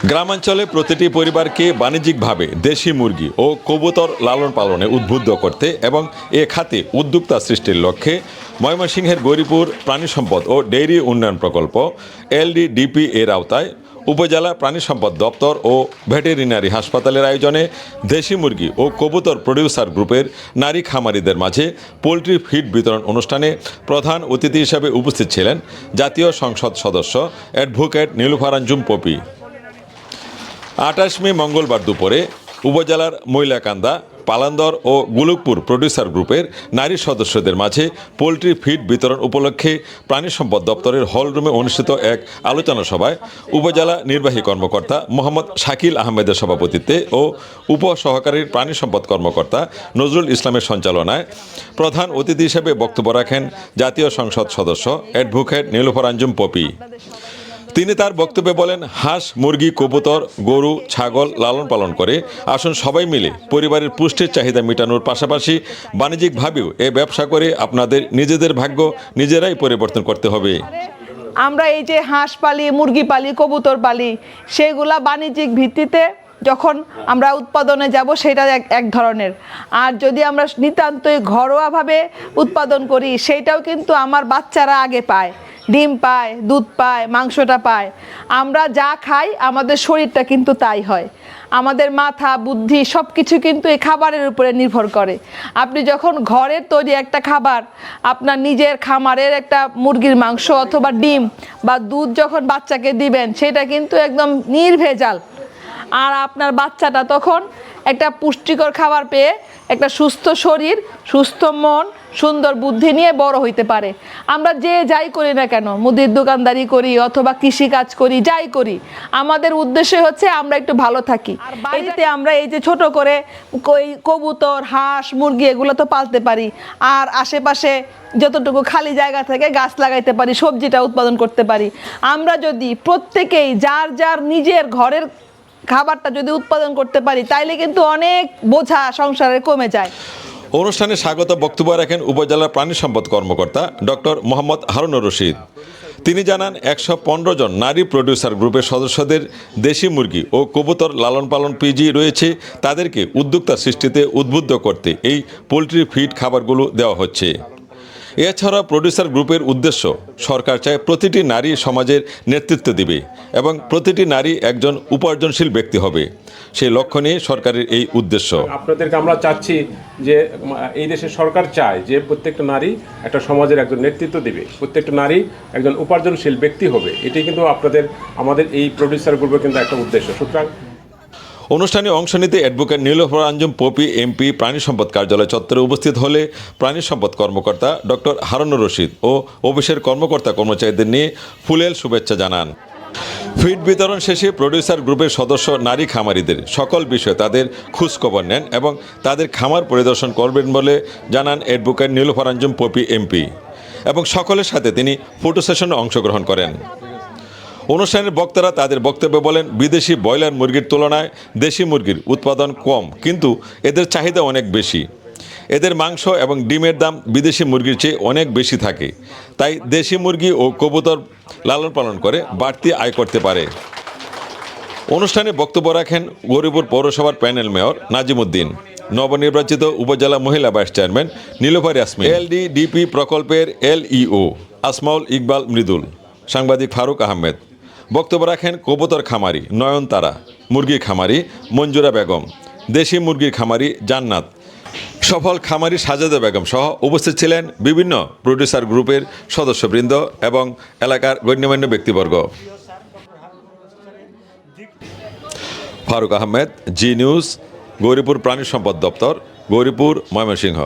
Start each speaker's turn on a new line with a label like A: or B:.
A: গ্রামাঞ্চলে প্রতিটি পরিবারকে বাণিজ্যিকভাবে দেশি মুরগি ও কবুতর লালন পালনে উদ্বুদ্ধ করতে এবং এ খাতে উদ্যোক্তা সৃষ্টির লক্ষ্যে ময়মনসিংহের গৌরীপুর প্রাণী সম্পদ ও ডেইরি উন্নয়ন প্রকল্প, এলডিডিপি এর আওতায় উপজেলা প্রাণী সম্পদ দপ্তর ও ভেটেরিনারি হাসপাতালের আয়োজনে দেশি মুরগি ও কবুতর প্রডিউসার গ্রুপের নারী খামারিদের মাঝে পোলট্রি ফিড বিতরণ অনুষ্ঠানে প্রধান অতিথি হিসেবে উপস্থিত ছিলেন জাতীয় সংসদ সদস্য অ্যাডভোকেট নীলুফার আঞ্জুম পপি আঠাশ মে মঙ্গলবার দুপুরে উপজেলার মহিলাকান্দা পালান্দর ও গুলুকপুর প্রডিউসার গ্রুপের নারী সদস্যদের মাঝে পোলট্রি ফিড বিতরণ উপলক্ষে প্রাণী সম্পদ দপ্তরের হল রুমে অনুষ্ঠিত এক আলোচনা সভায় উপজেলা নির্বাহী কর্মকর্তা মোহাম্মদ শাকিল আহমেদের সভাপতিত্বে ও উপ সহকারী প্রাণী সম্পদ কর্মকর্তা নজরুল ইসলামের সঞ্চালনায় প্রধান অতিথি হিসেবে বক্তব্য রাখেন জাতীয় সংসদ সদস্য, অ্যাডভোকেট নীলুফার আঞ্জুম পপি। তিনি তার বক্তব্যে বলেন, হাঁস, মুরগি, কবুতর, গরু, ছাগল লালন পালন করে আসুন সবাই মিলে পরিবারের পুষ্টির চাহিদা মেটানোর পাশাপাশি বাণিজ্যিকভাবেও এ ব্যবসা করে আপনাদের নিজেদের ভাগ্য নিজেরাই পরিবর্তন করতে হবে।
B: আমরা এই যে হাঁস পালি, মুরগি পালি, কবুতর পালি, সেগুলা বাণিজ্যিক ভিত্তিতে যখন আমরা উৎপাদনে যাব, সেটা এক এক ধরনের। আর যদি আমরা নিতান্তই ঘরোয়াভাবে উৎপাদন করি সেইটাও কিন্তু আমার বাচ্চারা আগে পায়। ডিম পায়, দুধ পায়, মাংসটা পায়। আমরা যা খাই, আমাদের শরীরটা কিন্তু তাই হয়। আমাদের মাথা, বুদ্ধি সব কিছু কিন্তু এই খাবারের উপরে নির্ভর করে। আপনি যখন ঘরের তৈরি একটা খাবার, আপনার নিজের খামারের একটা মুরগির মাংস অথবা ডিম বা দুধ যখন বাচ্চাকে দিবেন, সেটা কিন্তু একদম নির্ভেজাল। আর আপনার বাচ্চাটা তখন একটা পুষ্টিকর খাবার পেয়ে একটা সুস্থ শরীর সুস্থ মন সুন্দর বুদ্ধি নিয়ে বড় হইতে পারে। আমরা যে যাই করি না কেন মুদির দোকানদারি করি অথবা কৃষি কাজ করি যাই করি আমাদের উদ্দেশ্য হচ্ছে আমরা একটু ভালো থাকি। বাড়িতে আমরা এই যে ছোট করে কই- কবুতর হাঁস মুরগি এগুলো তো পালতে পারি। আর আশেপাশে যতটুকু খালি জায়গা থেকে গাছ লাগাইতে পারি সবজিটা উৎপাদন করতে পারি। আমরা যদি প্রত্যেকেই যার যার নিজের ঘরের খাবারটা যদি উৎপাদন করতে পারি, তাইলে কিন্তু অনেক বোঝা সংসারে কমে যায়।
A: অনুষ্ঠানে স্বাগত বক্তব্য রাখেন উপজেলা প্রাণী সম্পদ কর্মকর্তা ডক্টর মোহাম্মদ হারুনুর রশিদ। তিনি জানান, একশো পনেরো জন নারী প্রডিউসার গ্রুপের সদস্যদের দেশি মুরগি ও কবুতর লালন পালন পিজি রয়েছে, তাদেরকে উদ্যোক্তা সৃষ্টিতে উদ্বুদ্ধ করতে এই পোলট্রি ফিড খাবারগুলো দেওয়া হচ্ছে। এছাড়া প্রডিউসার গ্রুপের উদ্দেশ্য, সরকার চায় প্রতিটি নারী সমাজের নেতৃত্ব দিবে এবং প্রতিটি নারী একজন উপার্জনশীল ব্যক্তি হবে। সেই লক্ষ্য নিয়ে সরকারের এই উদ্দেশ্য।
C: আপনাদেরকে আমরা চাচ্ছি যে এই দেশের সরকার চায় যে প্রত্যেকটা নারী একটা সমাজের একজন নেতৃত্ব দিবে। প্রত্যেকটা নারী একজন উপার্জনশীল ব্যক্তি হবে। এটি কিন্তু আপনাদের, আমাদের এই প্রডিউসার গ্রুপের কিন্তু একটা উদ্দেশ্য। সুতরাং
A: অনুষ্ঠানে অংশ নিতে অ্যাডভোকেট নীলফর আঞ্জুম, পপি, এমপি, প্রাণী সম্পদ কার্যালয় চত্বরে উপস্থিত হলে প্রাণী সম্পদ কর্মকর্তা ডক্টর হারুনুর রশিদ ও অফিসের কর্মকর্তা কর্মচারীদের নিয়ে ফুলেল শুভেচ্ছা জানান। ফিড বিতরণ শেষে প্রডিউসার গ্রুপের সদস্য নারী খামারিদের সকল বিষয়ে তাদের খোঁজখবর নেন এবং তাদের খামার পরিদর্শন করবেন বলে জানান অ্যাডভোকেট নীলফর আঞ্জুম, পপি, এমপি এবং সকলের সাথে তিনি ফটো সেশনে অংশগ্রহণ করেন। অনুষ্ঠানের বক্তারা তাদের বক্তব্যে বলেন, বিদেশি ব্রয়লার মুরগির তুলনায় দেশি মুরগির উৎপাদন কম, কিন্তু এদের চাহিদা অনেক বেশি। এদের মাংস এবং ডিমের দাম বিদেশি মুরগির চেয়ে অনেক বেশি থাকে। তাই দেশি মুরগি ও কবুতর লালন পালন করে বাড়তি আয় করতে পারে। অনুষ্ঠানে বক্তব্য রাখেন গরিপুর পৌরসভার প্যানেল মেয়র নাজিমুদ্দিন, নবনির্বাচিত উপজেলা মহিলা vice chairman Nilofar Yasmin LDDP প্রকল্পের এলইও আসমাউল ইকবাল মৃদুল, সাংবাদিক ফারুক আহমেদ। বক্তব্য রাখেন কবুতর খামারি, নয়নতারা মুরগি খামারি মঞ্জুরা বেগম, দেশি মুরগির খামারি জান্নাত। সফল খামারি সাজাদা বেগম সহ উপস্থিত ছিলেন বিভিন্ন প্রডিউসার গ্রুপের সদস্যবৃন্দ এবং এলাকার গণ্যমান্য ব্যক্তিবর্গ। ফারুক আহমেদ, জি নিউজ, গৌরীপুর প্রাণী সম্পদ দপ্তর, গৌরীপুর ময়মনসিংহ।